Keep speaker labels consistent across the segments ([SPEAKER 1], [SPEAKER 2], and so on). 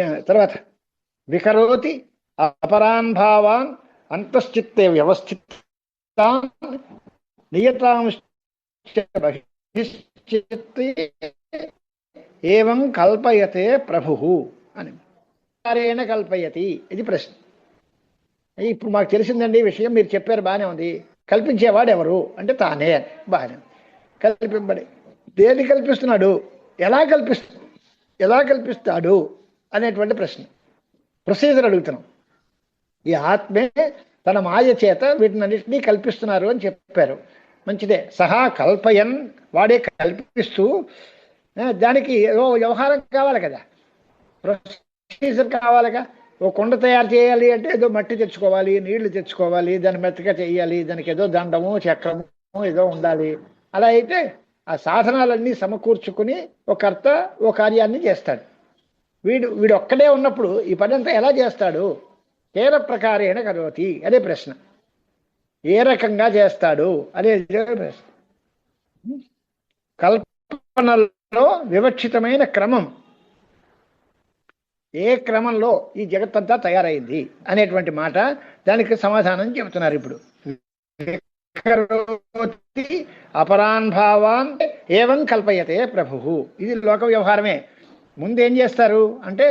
[SPEAKER 1] తర్వాత వికరోతి అపరాన్ భావాన్ అంతశ్చిత్తే వ్యవస్థితాన్ నియతాంశ ఏం కల్పయతే ప్రభు అని. కారేణ కల్పయతి ఇది ప్రశ్న. ఇప్పుడు మాకు తెలిసిందండి ఈ విషయం మీరు చెప్పారు బాగానే ఉంది. కల్పించేవాడు ఎవరు? అంటే తానే అని. బాగానే కల్పింపడి దేని కల్పిస్తున్నాడు? ఎలా కల్పిస్తు ఎలా కల్పిస్తాడు? అనేటువంటి ప్రశ్న. ప్రొసీజర్ అడుగుతున్నాం. ఈ ఆత్మే తన మాయ చేత వీటినన్నింటినీ కల్పిస్తున్నారు అని చెప్పారు. మంచిదే. సహా కల్పయన్ వాడే కల్పిస్తూ దానికి ఏదో వ్యవహారం కావాలి కదా. ప్రొసీజర్ కావాలిగా. ఓ కొండ తయారు చేయాలి అంటే ఏదో మట్టి తెచ్చుకోవాలి నీళ్ళు తెచ్చుకోవాలి దాన్ని మెత్తగా చేయాలి దానికి ఏదో దండము చక్రము ఏదో ఉండాలి. అలా అయితే ఆ సాధనాలన్నీ సమకూర్చుకుని ఒక కర్త ఓ కార్యాన్ని చేస్తాడు. వీడు వీడు ఒక్కడే ఉన్నప్పుడు ఈ పని అంతా ఎలా చేస్తాడు? కేర ప్రకారేణ కరోతి? అదే ప్రశ్న. ఏ రకంగా చేస్తాడు? అనే ప్రశ్న. కల్పనలో వివక్షితమైన క్రమం. ఏ క్రమంలో ఈ జగత్తంతా తయారైంది? అనేటువంటి మాట దానికి సమాధానం చెబుతున్నారు ఇప్పుడు. అపరాన్ భావాన్ ఏవం కల్పయతే ప్రభు ఇది లోక వ్యవహారమే. ముందు ఏం చేస్తారు? అంటే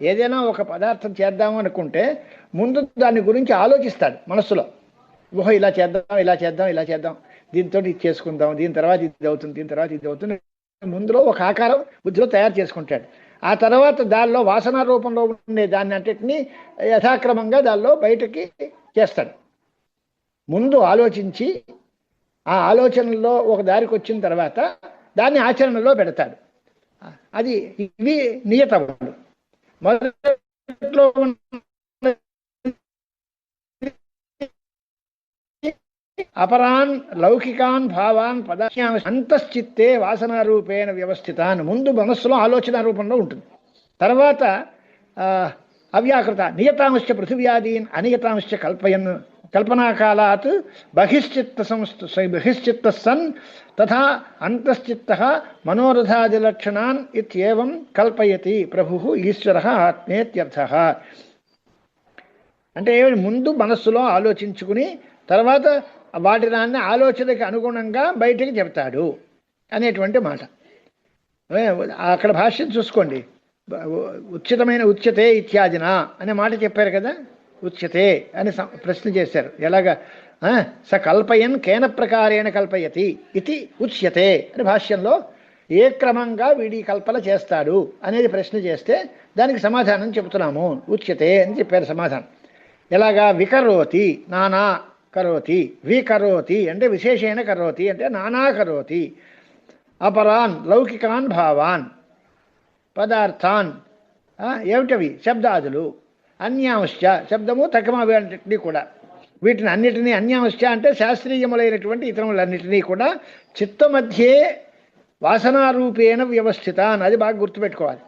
[SPEAKER 1] ఏదైనా ఒక పదార్థం చేద్దాం అనుకుంటే ముందు దాని గురించి ఆలోచిస్తాడు మనస్సులో. ఓహో ఇలా చేద్దాం ఇలా చేద్దాం ఇలా చేద్దాం. దీంతో ఇది చేసుకుందాం దీని తర్వాత ఇది అవుతుంది దీని తర్వాత ఇది అవుతుంది ముందులో ఒక ఆకారం బుద్ధిలో తయారు చేసుకుంటాడు. ఆ తర్వాత దానిలో వాసన రూపంలో ఉండే దాన్ని అంటిని యథాక్రమంగా దానిలో బయటకి చేస్తాడు. ముందు ఆలోచించి ఆ ఆలోచనలో ఒక దారికి వచ్చిన తర్వాత దాన్ని ఆచరణలో పెడతాడు. అది ఇవి నియతములు. మొదట్లో అపరాన్ లౌకికాన్ భావాన్ పదార్థ అంతశ్చిత్తే వాసనారూపేణ వ్యవస్థితాన్. ముందు మనస్సులో ఆలోచన రూపంలో ఉంటుంది. తర్వాత అవ్యాకృత నియతాంశ పృథివ్యాదీన్ అనియతాంశ కల్పయన్ కల్పనాకాలాత్ బహిశ్చిత్త సంస్థ బహిశ్చిత్త సన్ తథా అంతశ్చిత్త మనోరథాదిలక్షణాన్ ఇత్యేవం కల్పయతి ప్రభు ఈశ్వర ఆత్మేత్యర్థ. అంటే ముందు మనస్సులో ఆలోచించుకుని తర్వాత వాటి దాన్ని ఆలోచనకి అనుగుణంగా బయటికి చెప్తాడు అనేటువంటి మాట. అక్కడ భాష్యం చూసుకోండి. ఉచితమైన ఉచ్యతే ఇత్యాదిన అనే మాట చెప్పారు కదా? ఉచ్యతే అని ప్రశ్న చేశారు. ఎలాగా? స కల్పయన్ కేన ప్రకారేణ కల్పయతి ఇది ఉచ్యతే అని భాష్యంలో ఏ క్రమంగా వీడి కల్పన చేస్తాడు అనేది ప్రశ్న చేస్తే దానికి సమాధానం చెబుతున్నాము. ఉచ్యతే అని చెప్పారు సమాధానం. ఎలాగా? వికరోతి నానా కరోతి వికరోతి అంటే విశేషేణ కరోతి అంటే నానా కరోతి అపరాన్ లౌకికాన్ భావాన్ పదార్థాన్ ఏమిటవి? శబ్దాదులు. అన్యాంశ శబ్దము తకమవి కూడా. వీటిని అన్నిటినీ అన్యాంశ అంటే శాస్త్రీయములైనటువంటి ఇతరములన్నిటినీ కూడా చిత్తమధ్యే వాసనారూపేణ వ్యవస్థిత అది బాగా గుర్తుపెట్టుకోవాలి.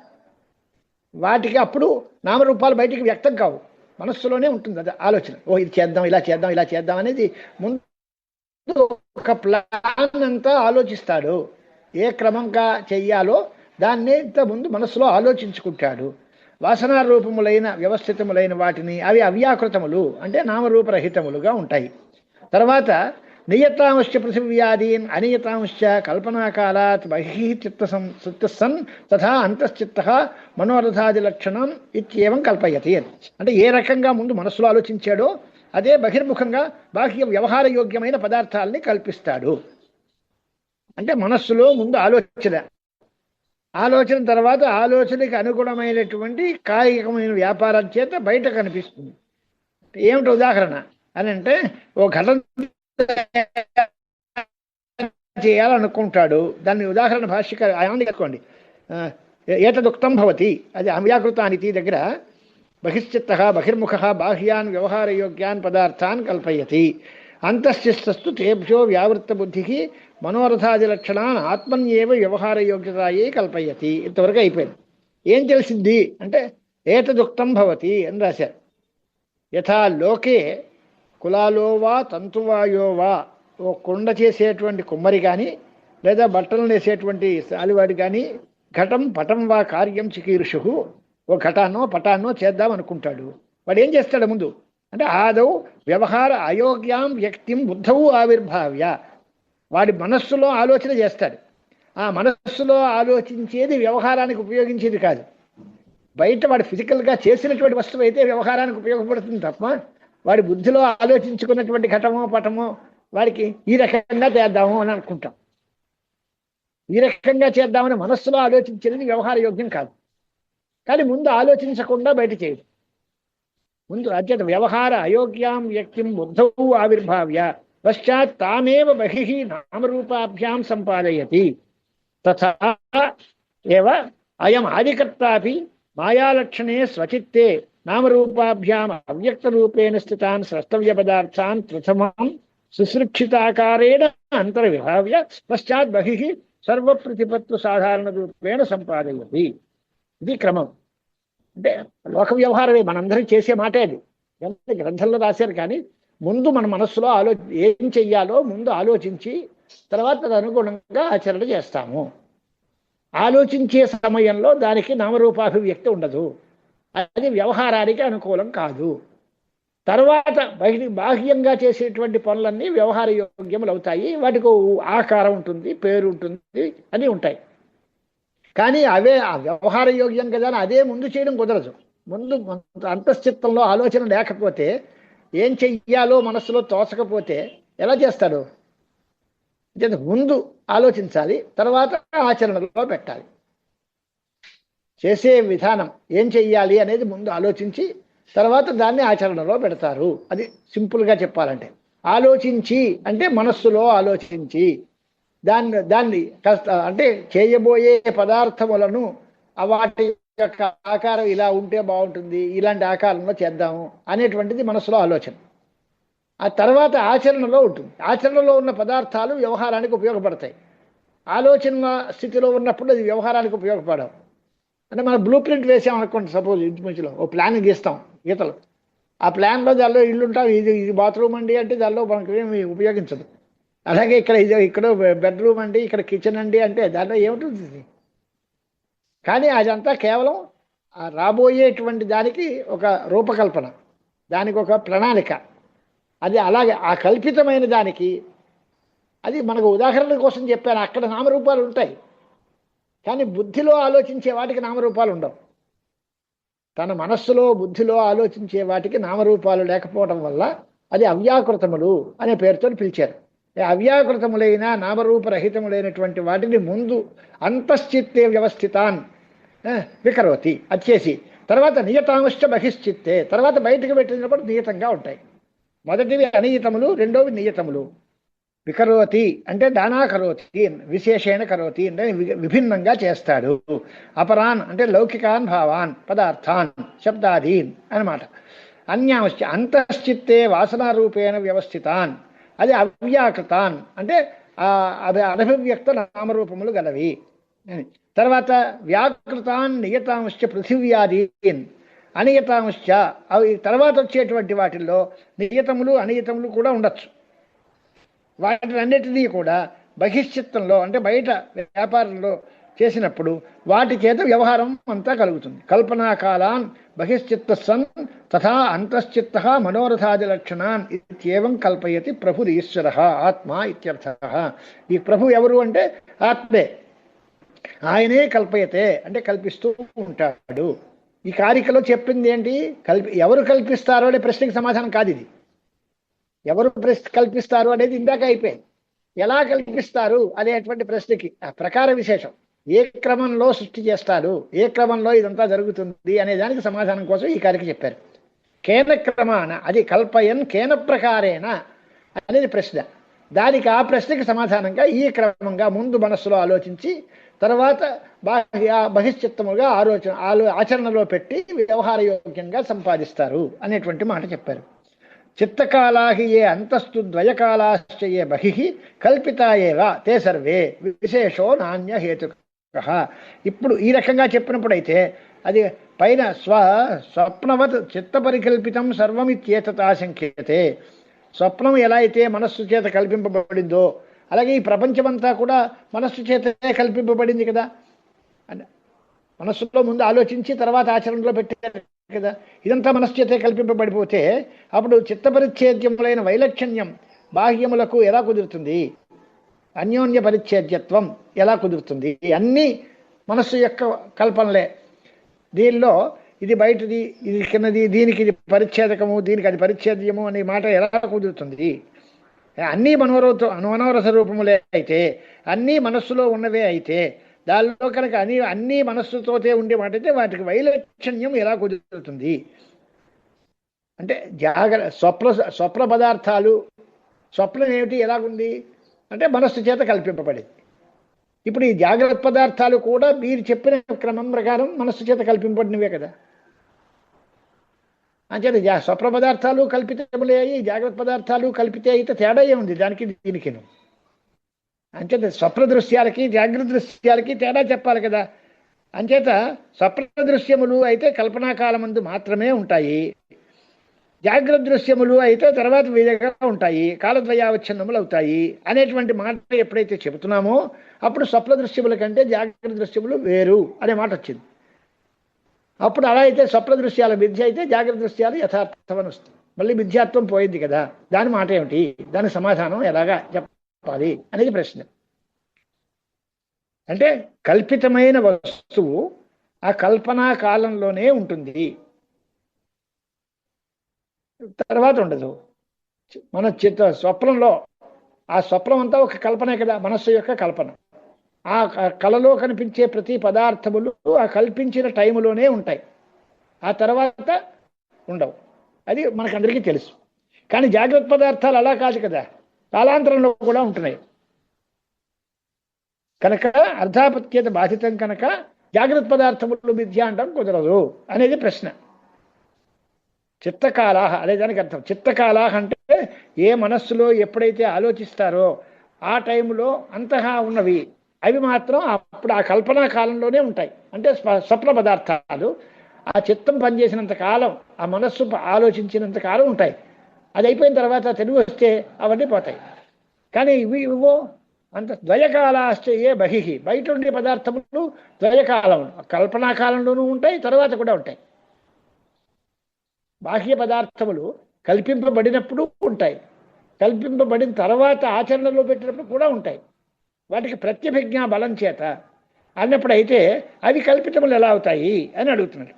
[SPEAKER 1] వాటికి అప్పుడు నామరూపాలు బయటికి వ్యక్తం కావు. మనస్సులోనే ఉంటుంది అది ఆలోచన. ఓ ఇది చేద్దాం ఇలా చేద్దాం ఇలా చేద్దాం అనేది ముందు ఒక ప్లాన్ అంతా ఆలోచిస్తాడు. ఏ క్రమంగా చెయ్యాలో దాన్ని ఇంత ముందు మనస్సులో ఆలోచించుకుంటాడు. వాసనారూపములైన వ్యవస్థితములైన వాటిని అవి అవ్యాకృతములు అంటే నామరూపరహితములుగా ఉంటాయి. తర్వాత నియతాంశ పృథివ్యాదీన్ అనియతాంశ కల్పనాకాలాత్ బహిః చిత్త సం చిత్తసన్ తథా అంతశ్చిత్త మనోరథాది లక్షణం ఇత్యేవం కల్పయతి. అంటే ఏ రకంగా ముందు మనస్సులో ఆలోచించాడో అదే బహిర్ముఖంగా బాహ్య వ్యవహార యోగ్యమైన పదార్థాలని కల్పిస్తాడు. అంటే మనస్సులో ముందు ఆలోచన ఆలోచన తర్వాత ఆలోచనకి అనుగుణమైనటువంటి కాయికమైన వ్యాపారం చేత బయట కనిపిస్తుంది. ఏమిటి ఉదాహరణ? అని అంటే ఓ ఘటన చేయాలనుకుంటాడు. దాన్ని ఉదాహరణ భాషిక ఆయన కనుకోండి ఏతదుక్తం భవతి. అది అవ్యాకృతానికి దగ్గర బహిశ్చిత్త బహిర్ముఖ బాహ్యాన్ వ్యవహారయోగ్యాన్ పదార్థాన్ కల్పయతి. అంతశ్చిస్తస్తు తేభ్యో వ్యావృత్త మనోరథాది లక్షణాన్ని ఆత్మన్యేవ వ్యవహార యోగ్యతాయే కల్పయతి. ఇంతవరకు అయిపోయింది. ఏం తెలిసింది? అంటే ఏతదుక్తం భవతి అని రాశారు. యథా లోకే కులాలో వా తంతువాయో వా ఓ కుండ చేసేటువంటి కుమ్మరి కానీ లేదా బట్టలు వేసేటువంటి సాలివాడు కానీ ఘటం పటం వా కార్యం చికీర్షు ఓ ఘటాన్నో పటాన్నో చేద్దాం అనుకుంటాడు. వాడు ఏం చేస్తాడు ముందు? అంటే ఆదౌ వ్యవహార అయోగ్యాం వ్యక్తిం బుద్ధవు ఆవిర్భావ్య. వాడి మనస్సులో ఆలోచన చేస్తాడు. ఆ మనస్సులో ఆలోచించేది వ్యవహారానికి ఉపయోగించేది కాదు. బయట వాడు ఫిజికల్గా చేసినటువంటి వస్తువు అయితే వ్యవహారానికి ఉపయోగపడుతుంది తప్ప వాడి బుద్ధిలో ఆలోచించుకున్నటువంటి ఘటమో పటమో వాడికి ఈ రకంగా చేద్దాము అని అనుకుంటాం. ఈ రకంగా చేద్దామని మనస్సులో ఆలోచించేది వ్యవహార యోగ్యం కాదు. కానీ ముందు ఆలోచించకుండా బయట చేయదు ముందు అత్యంత వ్యవహార అయోగ్యాం వ్యక్తిం బుద్ధౌ ఆవిర్భావ్య. పశ్చాత్ తామేవ బహిః నామరూపాభ్యాం సంపాదయతి. తథా ఏవ అయం ఆదికర్తాపి మాయాలక్షణే స్వచిత్తే నామరూపాభ్యాం అవ్యక్తరూపేణ స్థితాన్ స్రష్టవ్య పదార్థాన్ ప్రథమాం సుసృక్షితాకారేణ అంతర్విభావ్య పశ్చాత్ బహిః సర్వప్రతిపత్తు సాధారణ రూపేణ సంపాదయతి. ఇది క్రమం. అంటే లోక వ్యవహారమే మనందరం చేసే మాట అది. ఎంత గ్రంథంలో రాశారు కానీ ముందు మన మనస్సులో ఆలో ఏం చెయ్యాలో ముందు ఆలోచించి తర్వాత అనుగుణంగా ఆచరణ చేస్తాము. ఆలోచించే సమయంలో దానికి నామరూపాభివ్యక్తి ఉండదు. అది వ్యవహారానికి అనుకూలం కాదు. తర్వాత బహి బాహ్యంగా చేసేటువంటి పనులన్నీ వ్యవహార యోగ్యములు అవుతాయి. వాటికి ఆకారం ఉంటుంది పేరు ఉంటుంది అని ఉంటాయి. కానీ అవే ఆ వ్యవహార యోగ్యం కదా అని అదే ముందు చేయడం కుదరదు. ముందు అంతశ్చిత్తంలో ఆలోచన లేకపోతే ఏం చెయ్యాలో మనస్సులో తోచకపోతే ఎలా చేస్తాడు ముందు ఆలోచించాలి తర్వాత ఆచరణలో పెట్టాలి. చేసే విధానం ఏం చెయ్యాలి అనేది ముందు ఆలోచించి తర్వాత దాన్ని ఆచరణలో పెడతారు. అది సింపుల్గా చెప్పాలంటే. ఆలోచించి అంటే మనస్సులో ఆలోచించి. దాన్ని దాన్ని అంటే చేయబోయే పదార్థములను వాటి యొక్క ఆకారం ఇలా ఉంటే బాగుంటుంది ఇలాంటి ఆకారంలో చేద్దాము అనేటువంటిది మనసులో ఆలోచన. ఆ తర్వాత ఆచరణలో ఉంటుంది. ఆచరణలో ఉన్న పదార్థాలు వ్యవహారానికి ఉపయోగపడతాయి. ఆలోచన స్థితిలో ఉన్నప్పుడు అది వ్యవహారానికి ఉపయోగపడవు. అంటే మనం బ్లూ ప్రింట్ వేసామనుకోండి సపోజ్ ఇంటి మధ్యలో ఓ ప్లాన్ గీస్తాం గీతలు. ఆ ప్లాన్లో దానిలో ఇల్లు ఉంటాం ఇది ఇది బాత్రూమ్ అండి అంటే దానిలో మనకు ఏమి ఉపయోగించదు. అలాగే ఇక్కడ ఇది ఇక్కడ బెడ్రూమ్ అండి ఇక్కడ కిచెన్ అండి అంటే దాంట్లో ఏముంటుంది? కానీ అదంతా కేవలం రాబోయేటువంటి దానికి ఒక రూపకల్పన దానికి ఒక ప్రణాళిక. అది అలాగే ఆ కల్పితమైన దానికి అది మనకు ఉదాహరణ కోసం చెప్పాను అక్కడ నామరూపాలు ఉంటాయి. కానీ బుద్ధిలో ఆలోచించే వాటికి నామరూపాలు ఉండవు. తన మనస్సులో బుద్ధిలో ఆలోచించే వాటికి నామరూపాలు లేకపోవడం వల్ల అది అవ్యాకృతములు అనే పేరుతో పిలిచారు. అవ్యాకృతములైన నామరూపరహితములైనటువంటి వాటిని ముందు అంతశ్చిత్తే వ్యవస్థితాన్ వికరోతి అచ్చేసి. తర్వాత నియతాంశ బహిశ్చిత్తే. తర్వాత బయటకు పెట్టినప్పుడు నియతంగా ఉంటాయి. మొదటివి అనియతములు రెండోవి నియతములు. వికరోతి అంటే దానా కరోతి విశేషేణ కరోతి అంటే విభిన్నంగా చేస్తాడు. అపరాన్ అంటే లౌకికాన్ భావాన్ పదార్థాన్ శబ్దాదీన్ అన్నమాట. అన్యాంశ అంతశ్చిత్తే వాసనారూపేణ వ్యవస్థితాన్. అది అవ్యాకృతాన్. అంటే ఆ అనభివ్యక్త నామరూపములు గలవి. అని. తర్వాత వ్యాకృతాన్ నియతాంశ పృథివ్యాదీన్. అనియతాంశ అవి తర్వాత వచ్చేటువంటి వాటిల్లో నియతములు అనియతములు కూడా ఉండొచ్చు. వాటినన్నిటినీ కూడా బహిశ్చిత్తంలో అంటే బయట వ్యాపారంలో చేసినప్పుడు వాటి చేత వ్యవహారం అంతా కలుగుతుంది. కల్పనా కాలాన్ బహిశ్చిత్త సన్ తథా అంతశ్చిత్త మనోరథాదిలక్షణాన్ ఇత్యేవం కల్పయతి ప్రభు ఈశ్వర ఆత్మ ఇత్యర్థ. ఈ ప్రభు ఎవరు అంటే ఆత్మే. ఆయనే కల్పయతే అంటే కల్పిస్తూ ఉంటాడు. ఈ కారికలో చెప్పింది ఏంటి? కల్పి ఎవరు కల్పిస్తారో అనే ప్రశ్నకి సమాధానం కాదు ఇది. ఎవరు ప్రశ్న కల్పిస్తారు అనేది ఇందాక అయిపోయింది. ఎలా కల్పిస్తారు అనేటువంటి ప్రశ్నకి ఆ ప్రకార విశేషం. ఏ క్రమంలో సృష్టి చేస్తారు? ఏ క్రమంలో ఇదంతా జరుగుతుంది అనే దానికి సమాధానం కోసం ఈ కారిక చెప్పారు. కేన క్రమాన అది కల్పయన్ కేన ప్రకారేణ అనేది ప్రశ్న. దానికి ఆ ప్రశ్నకి సమాధానంగా ఈ క్రమంగా ముందు మనస్సులో ఆలోచించి తర్వాత బాహ్య బహిశ్చిత్తముగా ఆలోచన ఆలో ఆచరణలో పెట్టి వ్యవహార యోగ్యంగా సంపాదిస్తారు అనేటువంటి మాట చెప్పారు. చిత్తకాలాహి ఏ అంతస్తు ద్వయకాలాశ్చ ఏ బహి కల్పితా తే సర్వే విశేషో నాణ్య హేతుక. ఇప్పుడు ఈ రకంగా చెప్పినప్పుడైతే అది పైన స్వ స్వప్నవత్ చిత్త పరికల్పితం సర్వం ఇత్యేతత్ ఆశంక్యతే. స్వప్నం ఎలా అయితే మనస్సు చేత కల్పింపబడిందో అలాగే ఈ ప్రపంచమంతా కూడా మనస్సు చేతనే కల్పింపబడింది కదా. అని మనస్సులో ముందు ఆలోచించి తర్వాత ఆచరణలో పెట్టారు కదా. ఇదంతా మనస్సు చేతే కల్పింపబడిపోతే అప్పుడు చిత్తపరిచ్ఛేద్యములైన వైలక్షణ్యం బాహ్యములకు ఎలా కుదురుతుంది? అన్యోన్య పరిచ్ఛేద్యత్వం ఎలా కుదురుతుంది? అన్నీ మనస్సు యొక్క కల్పనలే. దీనిలో ఇది బయటది ఇది కిందది దీనికి ఇది పరిచ్ఛేదకము దీనికి అది పరిచ్ఛేద్యము అనే మాట ఎలా కుదురుతుంది? అన్నీ మనోరతో మనోరస రూపములే అయితే అన్నీ మనస్సులో ఉన్నవే అయితే దానిలో కనుక అన్ని అన్నీ మనస్సుతోతే ఉండే మాట అయితే వాటికి వైలక్షణ్యం ఎలా కుదురుతుంది? అంటే జాగ్ర స్వప్న స్వప్న పదార్థాలు స్వప్నం ఏమిటి ఎలాగుంది? అంటే మనస్సు చేత కల్పింపబడింది. ఇప్పుడు ఈ జాగ్రత్త పదార్థాలు కూడా మీరు చెప్పిన క్రమం ప్రకారం మనస్సు చేత కల్పింపబడినవే కదా. అంచేత జా స్వప్న పదార్థాలు కల్పితములే అయ్యి జాగ్రత్త పదార్థాలు కల్పితే అయితే తేడా ఏముంది? దానికి దీనికిను. అంచేత స్వప్న దృశ్యాలకి జాగ్రత్త దృశ్యాలకి తేడా చెప్పాలి కదా. అంచేత స్వప్న దృశ్యములు అయితే కల్పనాకాలమందు మాత్రమే ఉంటాయి. జాగ్రత్త దృశ్యములు అయితే తర్వాత విధంగా ఉంటాయి కాలద్వయావచ్ఛిన్నములు అవుతాయి అనేటువంటి మాట ఎప్పుడైతే చెబుతున్నామో అప్పుడు స్వప్న దృశ్యముల కంటే జాగ్రత్త దృశ్యములు వేరు అనే మాట వచ్చింది. అప్పుడు అలా అయితే స్వప్న దృశ్యాల విద్య అయితే జాగ్రత్త దృశ్యాలు యథార్థమని వస్తుంది. మళ్ళీ విద్యార్థం పోయింది కదా దాని మాట ఏమిటి? దాని సమాధానం ఎలాగా చెప్పాలి అనేది ప్రశ్న. అంటే కల్పితమైన వస్తువు ఆ కల్పనా కాలంలోనే ఉంటుంది. తర్వాత ఉండదు మన చిత్త స్వప్నంలో ఆ స్వప్నం అంతా ఒక కల్పనే కదా మనస్సు యొక్క కల్పన. ఆ కళలో కనిపించే ప్రతి పదార్థములు ఆ కల్పించిన టైములోనే ఉంటాయి. ఆ తర్వాత ఉండవు. అది మనకందరికీ తెలుసు. కానీ జాగ్రత్త పదార్థాలు అలా కాదు కదా కాలాంతరంలో కూడా ఉంటున్నాయి. కనుక అర్ధాపత్యత బాధితం కనుక జాగ్రత్త పదార్థములు మిథ్య అంటాం కుదరదు అనేది ప్రశ్న. చిత్తకాలాహ అనే దానికి అర్థం. చిత్తకాలాహ అంటే ఏ మనస్సులో ఎప్పుడైతే ఆలోచిస్తారో ఆ టైంలో అంతహా ఉన్నవి. అవి మాత్రం అప్పుడు ఆ కల్పనా కాలంలోనే ఉంటాయి. అంటే స్వప్న పదార్థాలు ఆ చిత్తం పనిచేసినంత కాలం ఆ మనస్సు ఆలోచించినంత కాలం ఉంటాయి. అది అయిపోయిన తర్వాత తెలుగు వస్తే అవన్నీ పోతాయి. కానీ ఇవి ఇవో అంత ద్వయకాలాశ్చ ఏ బహిహి బయట ఉండే పదార్థములు ద్వయకాలం కల్పనా కాలంలోనూ ఉంటాయి తర్వాత కూడా ఉంటాయి. బాహ్య పదార్థములు కల్పింపబడినప్పుడు ఉంటాయి. కల్పింపబడిన తర్వాత ఆచరణలో పెట్టినప్పుడు కూడా ఉంటాయి. వాటికి ప్రత్యభిజ్ఞా బలం చేత అన్నప్పుడైతే అవి కల్పితములు ఎలా అవుతాయి అని అడుగుతున్నాడు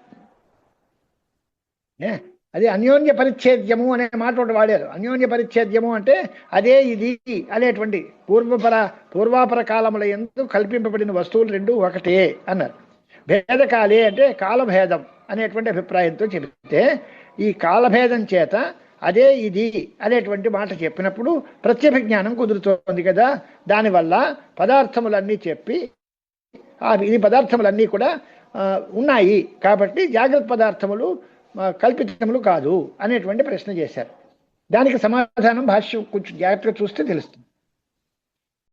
[SPEAKER 1] ఏ? అది అన్యోన్య పరిచ్ఛేద్యము అనే మాట ఒకటి వాడారు. అన్యోన్య పరిచ్ఛేద్యము అంటే అదే ఇది అనేటువంటి పూర్వపర పూర్వాపర కాలముల ఎందు కల్పింపబడిన వస్తువులు రెండు ఒకటే అన్నారు. భేదకాలే అంటే కాలభేదం అనేటువంటి అభిప్రాయంతో చెబితే ఈ కాలభేదం చేత అదే ఇది అనేటువంటి మాట చెప్పినప్పుడు ప్రత్యేక జ్ఞానం కుదురుతోంది కదా. దానివల్ల పదార్థములన్నీ చెప్పి ఇది పదార్థములన్నీ కూడా ఉన్నాయి. కాబట్టి జాగ్రత్త పదార్థములు కల్పితములు కాదు అనేటువంటి ప్రశ్న చేశారు. దానికి సమాధానం భాష్యం కొంచెం జాగ్రత్తగా చూస్తే తెలుస్తుంది.